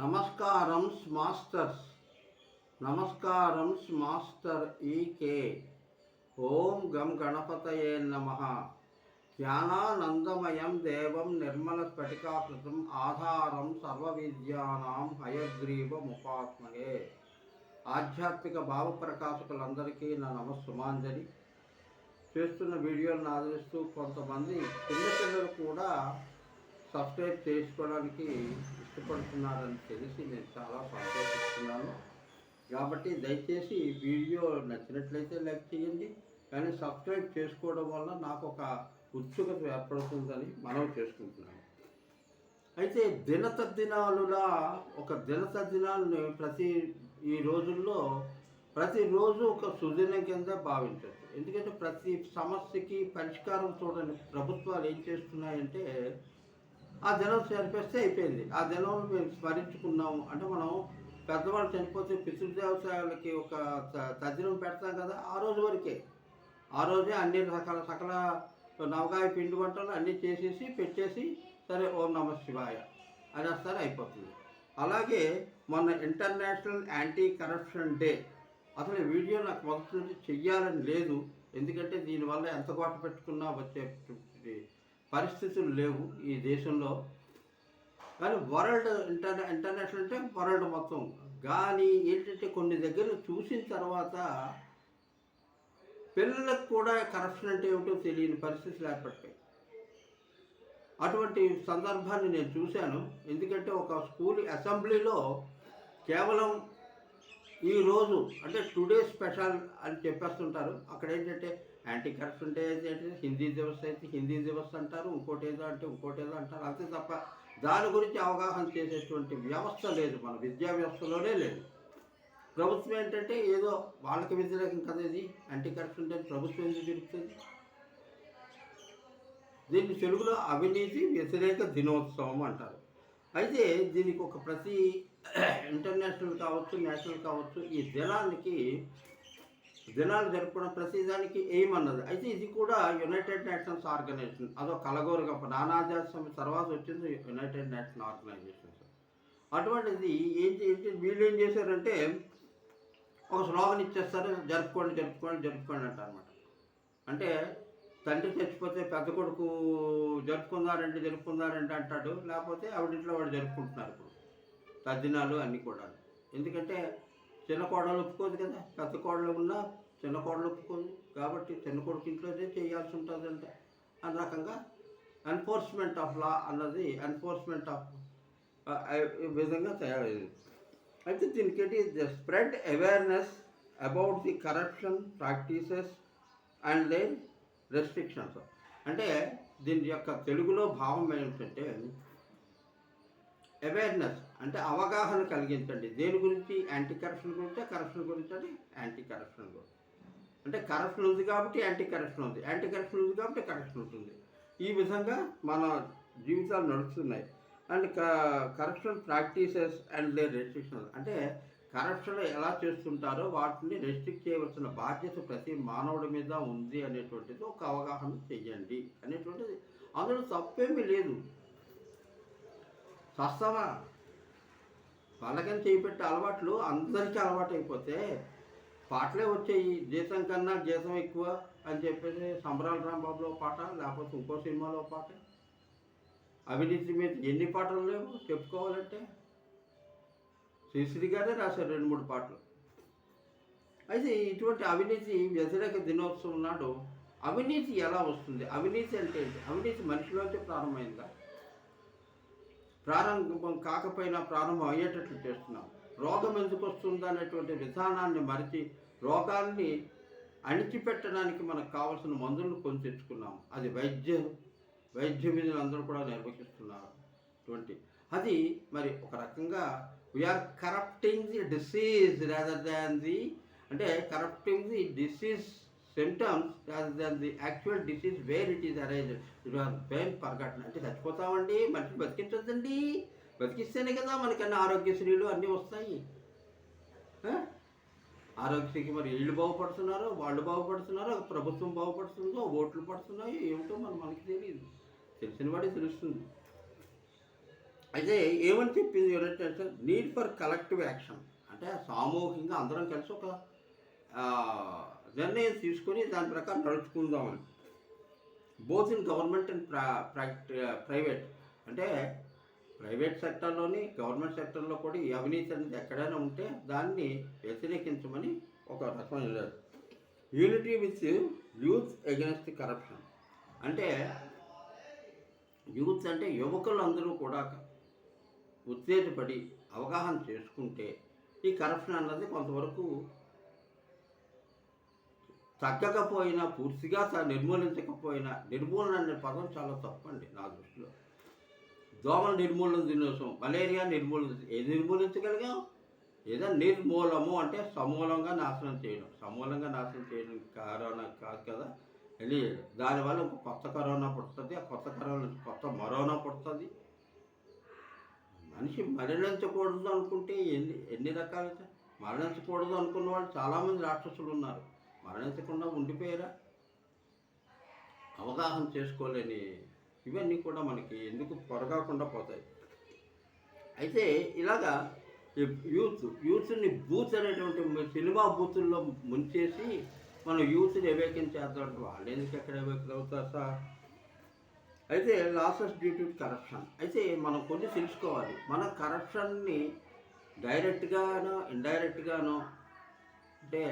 నమస్కారం మాస్టర్స్. నమస్కారం మాస్టర్ ఈకే ఓం గం గణపతయే నమ. జ్ఞానానందమయం దేవం నిర్మల స్ఫటికాకృతం ఆధారం సర్వ విద్యానాం హయగ్రీవముపాత్మయే ఆధ్యాత్మిక భావ ప్రకాశకులందరికీ నా నమస్సుమాంజలి. చేస్తున్న వీడియోలను ఆదరిస్తూ కొంతమంది చిన్న పిల్లలు కూడా సబ్స్క్రైబ్ చేసుకోవడానికి ఇష్టపడుతున్నారని తెలిసి నేను చాలా సంతోషిస్తున్నాను. కాబట్టి దయచేసి ఈ వీడియో నచ్చినట్లయితే లైక్ చేయండి. కానీ సబ్స్క్రైబ్ చేసుకోవడం వల్ల నాకు ఒక ఉత్సుకత ఏర్పడుతుందని మనం చేసుకుంటున్నాను అయితే దినతద్దినాలులా ఒక దినతద్దినాలని ప్రతి ఈ రోజుల్లో ప్రతిరోజు ఒక సుదినం కింద భావించవచ్చు ఎందుకంటే ప్రతి సమస్యకి పరిష్కారం చూడని ప్రభుత్వాలు ఏం చేస్తున్నాయంటే ఆ దినం చనిపిస్తే అయిపోయింది. ఆ దినం మేము స్మరించుకున్నాము. అంటే మనం పెద్దవాళ్ళు చనిపోతే పితృదేవతలకి ఒక త- పెడతాం కదా ఆ రోజు వరకే. ఆ రోజే అన్ని రకాల సకల నవగాయ పిండి వంటలు అన్నీ చేసేసి పెట్టేసి సరే ఓం నమ శివాయ అనేస్తారు అయిపోతుంది. అలాగే మొన్న ఇంటర్నేషనల్ యాంటీ కరప్షన్ డే. అసలు వీడియో నాకు మొదటి నుంచి చెయ్యాలని లేదు. ఎందుకంటే దీనివల్ల ఎంత కోట పెట్టుకున్నా వచ్చే పరిస్థితులు లేవు ఈ దేశంలో. కానీ వరల్డ్ ఇంటర్ ఇంటర్నేషనల్ అంటే వరల్డ్ మొత్తం. కానీ ఏంటంటే కొన్ని దగ్గర చూసిన తర్వాత పిల్లలకు కూడా కరప్షన్ అంటే ఏమిటో తెలియని పరిస్థితులు ఏర్పడతాయి. అటువంటి సందర్భాన్ని నేను చూశాను. ఎందుకంటే ఒక స్కూల్ అసెంబ్లీలో కేవలం ఈ రోజు అంటే టుడే స్పెషల్ అని చెప్పేస్తుంటారు. అక్కడ ఏంటంటే యాంటీ కరప్షన్ డే అయితే ఏంటి, హిందీ దివస్ అయితే హిందీ దివస్ అంటారు ఇంకోటి ఏదో అంటే ఇంకోటి ఏదో అంటారు. అంతే తప్ప దాని గురించి అవగాహన చేసేటువంటి వ్యవస్థ లేదు. మన విద్యా వ్యవస్థలోనే లేదు. ప్రభుత్వం ఏంటంటే ఏదో వాళ్ళకి వ్యతిరేకం కదా ఇది? యాంటీ కరప్షన్ డే ప్రభుత్వం ఎందుకు జరుగుతుంది దీన్ని తెలుగులో అవినీతి వ్యతిరేక దినోత్సవం అంటారు. అయితే దీనికి ఒక ప్రతి ఇంటర్నేషనల్ కావచ్చు నేషనల్ కావచ్చు ఈ దినానికి దినాలు జరుపుకోవడం ప్రతి దానికి ఎయిమ్ అన్నది అయితే ఇది కూడా యునైటెడ్ నేషన్స్ ఆర్గనైజేషన్ అదో కలగోరుగా నానాజాతి సమితి తర్వాత వచ్చింది యునైటెడ్ నేషన్ ఆర్గనైజేషన్స్ అటువంటిది ఏం ఏంటి వీళ్ళు ఏం చేశారంటే ఒక స్లోగన్ ఇచ్చేస్తారు జరుపుకోండి జరుపుకోండి జరుపుకోండి అంటారు అనమాట అంటే తండ్రి చచ్చిపోతే పెద్ద కొడుకు జరుపుకుందారంటే జరుపుకుందారంటే అంటాడు లేకపోతే ఆవిడింట్లో వాడు జరుపుకుంటున్నారు ఇప్పుడు. తద్దినాలు అన్నీ కూడా ఎందుకంటే చిన్న కోడలు ఒప్పుకోదు కదా పెద్ద కోడలు ఉన్నా చిన్న కోడలు కాబట్టి చిన్న కొడుకు ఇంట్లోనే చేయాల్సి ఉంటుంది అంటే అన్న రకంగా ఎన్ఫోర్స్మెంట్ ఆఫ్ లా అన్నది ఎన్ఫోర్స్మెంట్ ఆఫ్ ఈ విధంగా తయారైంది. అయితే దీనికి the spread awareness about the corruption practices and they restrictions అంటే దీని యొక్క తెలుగులో భావం ఏంటంటే అవేర్నెస్ అంటే అవగాహన కలిగించండి. దేని గురించి? యాంటీ కరప్షన్ గురించి? కరప్షన్ గురించి? అంటే యాంటీ కరప్షన్ గురించి? అంటే కరప్షన్ ఉంది కాబట్టి యాంటీ కరప్షన్ ఉంది. యాంటీ కరప్షన్ ఉంది కాబట్టి కరప్షన్ ఉంటుంది. ఈ విధంగా మన జీవితాలు నడుస్తున్నాయి. And corruption practices and they restrictions అంటే కరప్షన్ ఎలా చేస్తుంటారో వాటిని రెస్ట్రిక్ట్ చేయవలసిన బాధ్యత ప్రతి మానవుడి మీద ఉంది అనేటువంటిది ఒక అవగాహన చెయ్యండి అనేటువంటిది. అందులో తప్పేమీ లేదు. సస్తమా వాళ్ళకని చేపెట్టే అలవాట్లు అందరికీ అలవాటు అయిపోతే పాటలే వచ్చాయి. జీతం కన్నా జీతం ఎక్కువ అని చెప్పేసి సంబరాల రాంబాబులో పాట లేకపోతే ఇంకో సినిమాలో పాట. అవినీతి మీద ఎన్ని పాటలు లేవు చెప్పుకోవాలంటే? శ్రీశ్రీ గారే రాశారు రెండు మూడు పాటలు. అయితే ఇటువంటి అవినీతి వ్యతిరేక దినోత్సవం నాడు అవినీతి ఎలా వస్తుంది? అవినీతి అంటే ఏంటి? అవినీతి మనిషిలోంచి ప్రారంభమైందా? ప్రారంభం కాకపోయినా ప్రారంభం అయ్యేటట్లు చేస్తున్నాం. రోగం ఎందుకు వస్తుంది అనేటువంటి విధానాన్ని మరిచి రోగాల్ని అణిచిపెట్టడానికి మనకు కావాల్సిన మందులను కొని తెచ్చుకున్నాం అది వైద్య వైద్య విధులు అందరూ కూడా నిర్వహిస్తున్నారు. అటువంటి అది మరి ఒక రకంగా we are corrupting the disease rather than the అంటే corrupting the disease symptoms rather than the actual disease where it is arise it was pain పర్గట్న అంటే చచ్చిపోతామండి మనిషి బతికించొద్దండి. బతికిస్తేనే కదా మనకన్నా ఆరోగ్యశ్రీలు అన్నీ వస్తాయి. ఆ? ఆరోగ్యశ్రీకి మరి వీళ్ళు బాగుపడుతున్నారో వాళ్ళు బాగుపడుతున్నారో ప్రభుత్వం బాగుపడుతుందో ఓట్లు పడుతున్నాయో ఏమిటో మన మనకి తెలియదు తెలిసిన వాడికి తెలుస్తుంది. అయితే ఏమని చెప్పింది united need for collective action అంటే సామూహికంగా అందరం కలిసి ఒక నిర్ణయం తీసుకొని దాని ప్రకారం నడుచుకుందామని. Both in government and private అంటే ప్రైవేట్ సెక్టర్లోని గవర్నమెంట్ సెక్టర్లో కూడా ఈ అవినీతి అనేది ఎక్కడైనా ఉంటే దాన్ని వ్యతిరేకించమని ఒక రకమైన unity with youth against corruption అంటే యూత్ అంటే యువకులందరూ కూడా ఉత్తేజపడి అవగాహన చేసుకుంటే ఈ కరప్షన్ అన్నది కొంతవరకు తగ్గకపోయినా పూర్తిగా నిర్మూలించకపోయినా నిర్మూలన అనే పదం చాలా తప్పండి నా దృష్టిలో. దోమల నిర్మూలన దినోత్సవం. మలేరియా నిర్మూలన ఏది నిర్మూలించగలిగాం? ఏదో నిర్మూలము అంటే సమూలంగా నాశనం చేయడం. సమూలంగా నాశనం చేయడం కరోనా కాదు కదా. తెలియదు దానివల్ల ఒక కొత్త కరోనా పుడుతుంది. ఆ కొత్త కరోనా కొత్త మరోనా పుడుతుంది. మనిషి మరణించకూడదు అనుకుంటే ఎన్ని ఎన్ని రకాల? మరణించకూడదు అనుకున్న వాళ్ళు చాలామంది రాక్షసులు ఉన్నారు. మరణించకుండా ఉండిపోయారా? అవగాహన చేసుకోలేని ఇవన్నీ కూడా మనకి ఎందుకు పొరగాకుండా పోతాయి. అయితే ఇలాగా యూత్ యూత్ని బూత్ అనేటువంటి సినిమా బూతుల్లో ముంచేసి మనం యూత్ని ఎవేకన్ చేద్దాం. వాళ్ళు ఎందుకు ఎక్కడ ఎవేకన్ అవుతారు సార్? అయితే లాసెస్ డ్యూ టు కరప్షన్. అయితే మనం కొన్ని తెలుసుకోవాలి. మన కరప్షన్ని డైరెక్ట్గానో ఇండైరెక్ట్గానో అంటే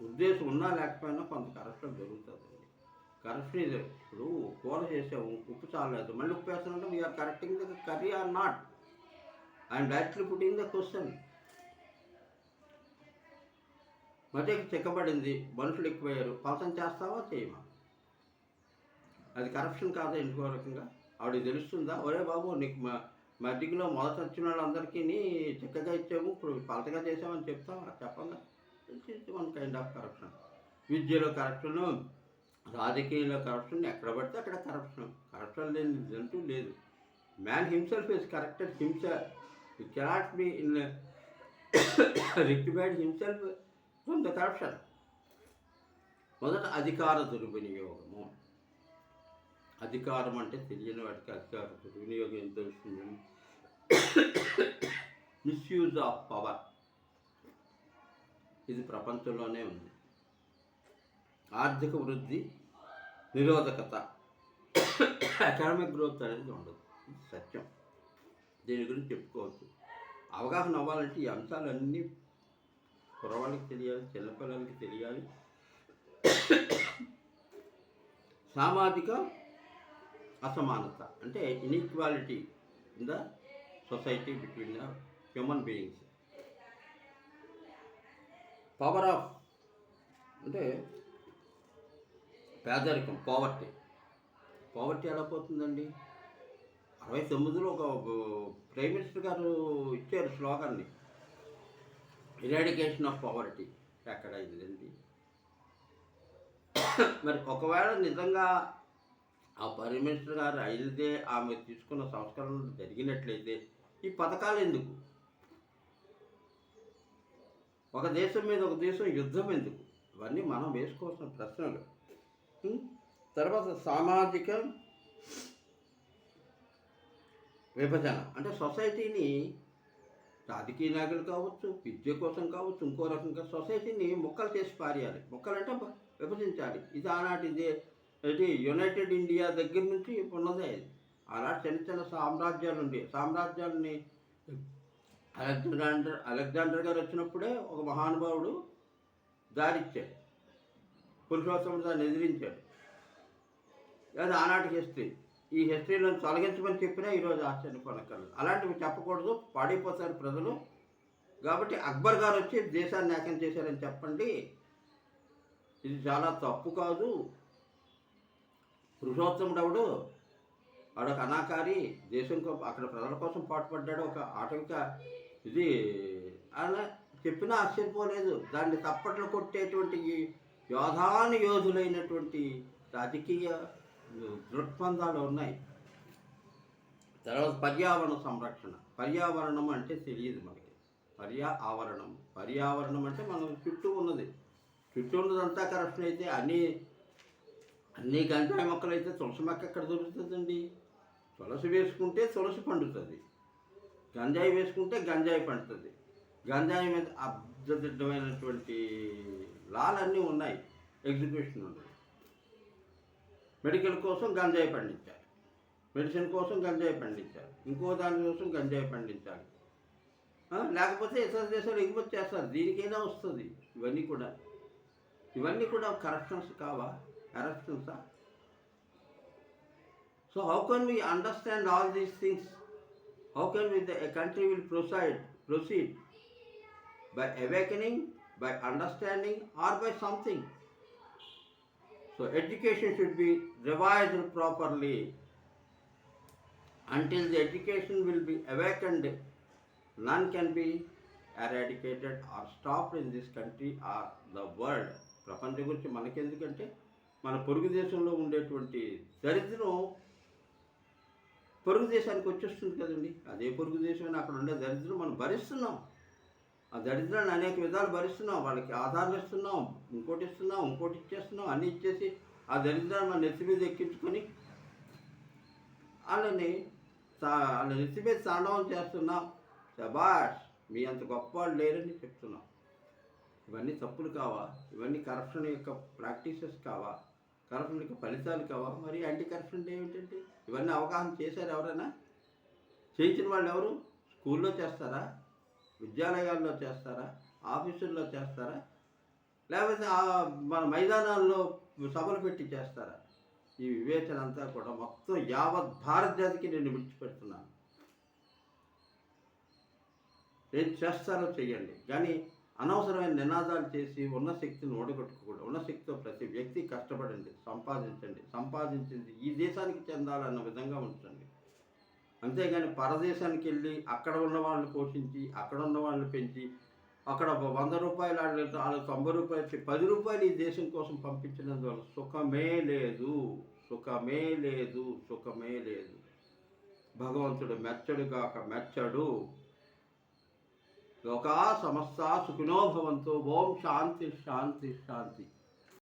ఉద్దేశం ఉన్నా లేకపోయినా కొంత కరప్షన్ జరుగుతుంది కరప్షన్ ఇది ఇప్పుడు కూర చేసాము ఉప్పు చాలలేదు మళ్ళీ ఉప్పు వేస్తానంటే we are correcting the curry or not and directly putting the question మధ్యకి చెక్కబడింది. మనుషులు ఎక్కువయ్యారు. పాలసం చేస్తావా చేయమా? అది కరప్షన్ కాదా ఇంకో రకంగా? ఆవిడ తెలుస్తుందా? ఒరే బాబు నీకు మా మధ్యలో మొదట వచ్చిన వాళ్ళందరికీ చిక్కగా ఇచ్చాము. ఇప్పుడు పలతగా చేసామని చెప్తావా? చెప్పండి వన్ కైండ్ ఆఫ్ కరప్షన్ విద్యలో కరప్షన్ రాజకీయంలో కరప్షన్ ఎక్కడ పడితే అక్కడ కరప్షన్ కరప్షన్ లేని జంతు లేదు. Man himself is corrected him cannot be in rectified himself from the corruption మొదట అధికార దుర్వినియోగము. అధికారం అంటే తెలియని వాటికి అధికార దుర్వినియోగం ఎంత తెలుస్తుంది? మిస్యూజ్ ఆఫ్ పవర్ ఇది ప్రపంచంలోనే ఉంది. ఆర్థిక వృద్ధి నిరోధకత. ఎకనామిక్ గ్రోత్ అనేది ఉండదు. సత్యం. దీని గురించి చెప్పుకోవచ్చు. అవగాహన అవ్వాలంటే ఈ అంశాలన్నీ కురవాళ్ళకి తెలియాలి చిన్నపిల్లలకి తెలియాలి. సామాజిక అసమానత అంటే inequality in the society between the human beings power of అంటే పేదరికం పావర్టీ పావర్టీ ఎలా పోతుందండి? అరవై తొమ్మిదిలో ఒక ప్రైమ్ మినిస్టర్ గారు ఇచ్చారు స్లోగాన్ని. ఇరాడికేషన్ ఆఫ్ పావర్టీ ఎక్కడ అయిందండి మరి ఒకవేళ నిజంగా ఆ ప్రైమ్ మినిస్టర్ గారు అయితే ఆమె తీసుకున్న సంస్కరణలు జరిగినట్లయితే ఈ పథకాలు ఎందుకు? ఒక దేశం మీద ఒక దేశం యుద్ధం ఎందుకు? ఇవన్నీ మనం వేసుకోవాల్సిన ప్రశ్నలు. తర్వాత సామాజిక విభజన. అంటే సొసైటీని రాజకీయ నాయకులు కావచ్చు విద్య కోసం కావచ్చు ఇంకో రకంగా సొసైటీని మొక్కలు చేసి పారేయాలి. మొక్కలు అంటే విభజించాలి. ఇది ఆనాటి ఇది యునైటెడ్ ఇండియా దగ్గర నుంచి ఉన్నదే. అలా ఆనాటి చిన్న చిన్న సామ్రాజ్యాలు ఉండే సామ్రాజ్యాలని అలెగ్జాండర్ అలెగ్జాండర్ గారు వచ్చినప్పుడే ఒక మహానుభావుడు దారిచ్చాడు పురుషోత్తముడు దాన్ని ఎదిరించాడు. అది ఆనాటి హిస్టరీ. ఈ హిస్టరీలో తొలగించమని చెప్పినా ఈరోజు ఆశ్చర్యపోనక్కర్లేదు అలాంటివి చెప్పకూడదు. పాడైపోతారు ప్రజలు. కాబట్టి అక్బర్ గారు వచ్చి దేశాన్ని ఏకం చేశారని చెప్పండి. ఇది చాలా తప్పు కాదు. పురుషోత్తముడు ఎవడు వాడొక అనాకారి. దేశం కో- అక్కడ ప్రజల కోసం పాటుపడ్డాడు. ఒక ఆటవిక ఇది. అలా చెప్పినా ఆశ్చర్యపోలేదు. దాన్ని తప్పట్లు కొట్టేటువంటి యోధాను యోధులైనటువంటి రాజకీయ దృక్పథాలు ఉన్నాయి. తర్వాత పర్యావరణ సంరక్షణ. పర్యావరణం అంటే తెలియదు మనకి. పర్యా ఆవరణం. పర్యావరణం అంటే మనం చుట్టూ ఉన్నది. చుట్టూ ఉన్నదంతా కరప్షన్ అయితే అన్ని అన్ని గంజాయి మొక్కలు అయితే తులసి మొక్క ఎక్కడ దొరుకుతుందండి? తులసి వేసుకుంటే తులసి పండుతుంది. గంజాయి వేసుకుంటే గంజాయి పండుతుంది. గంజాయి మీద అద్భుతమైనటువంటి లాలన్నీ ఉన్నాయి. ఎగ్జిక్యూషన్ ఉంది. మెడికల్ కోసం గంజాయి పండించాలి. మెడిసిన్ కోసం గంజాయి పండించాలి. ఇంకో దాని కోసం గంజాయి పండించాలి. లేకపోతే ఇతర దేశాలు ఎగుమతి చేస్తారు. దీనికైనా వస్తుంది. ఇవన్నీ కూడా. ఇవన్నీ కూడా కరప్షన్స్ కావా? కరప్షన్సా so how can we understand all these things how can we the country will proceed proceed by awakening by understanding or by something so education should be revised properly until the education will be awakened, none can be eradicated or stopped in this country or the world. ప్రపంచం గురించి మనకెందుకంటే మన పొరుగు దేశంలో ఉండేటువంటి దరిద్రం పొరుగు దేశానికి వచ్చేస్తుంది కదండి. అదే పొరుగు దేశం అక్కడ ఉండే దరిద్రం మనం భరిస్తున్నాం. ఆ దరిద్రాన్ని అనేక విధాలు భరిస్తున్నాం వాళ్ళకి ఆధారాలు ఇస్తున్నాం ఇంకోటి ఇస్తున్నాం ఇంకోటి ఇచ్చేస్తున్నాం అన్నీ ఇచ్చేసి ఆ దరిద్రాన్ని మన నెత్తి మీద ఎక్కించుకొని వాళ్ళని తా- వాళ్ళ నెత్తి మీద తాండవం చేస్తున్నాం. శబాష్ మీ అంత గొప్ప వాళ్ళు లేరని చెప్తున్నాం. ఇవన్నీ తప్పులు కావా? ఇవన్నీ కరప్షన్ యొక్క ప్రాక్టీసెస్ కావా? కరప్షన్ యొక్క ఫలితాలు కావా? మరి యాంటీ కరప్షన్ అంటే ఏమిటంటే ఇవన్నీ అవగాహన చేశారు ఎవరైనా? చేయించిన వాళ్ళు ఎవరు? స్కూల్లో చేస్తారా? విద్యాలయాల్లో చేస్తారా? ఆఫీసుల్లో చేస్తారా? లేకపోతే మన మైదానాల్లో సభలు పెట్టి చేస్తారా? ఈ వివేచన అంతా కూడా మొత్తం యావత్ భారత జాతికి నేను విడిచిపెడుతున్నాను. ఏం చేస్తారో చేయండి కానీ అనవసరమైన నినాదాలు చేసి ఉన్న శక్తిని ఓడగొట్టుకోకూడదు. ఉన్న శక్తితో ప్రతి వ్యక్తి కష్టపడండి సంపాదించండి. సంపాదించింది ఈ దేశానికి చెందాలన్న విధంగా ఉంచండి. అంతేగాని పరదేశానికి వెళ్ళి అక్కడ ఉన్న వాళ్ళని పోషించి అక్కడ ఉన్న వాళ్ళని పెంచి అక్కడ వంద రూపాయలు ఆడలేదు వాళ్ళకి తొంభై రూపాయలు ఇచ్చి పది రూపాయలు ఈ దేశం కోసం పంపించినందువల్ల సుఖమే లేదు సుఖమే లేదు సుఖమే లేదు. భగవంతుడు మెచ్చడుగాక మెచ్చడు. లోకా సమస్త సుఖినోభవంతో ఓం శాంతి శాంతి శాంతి.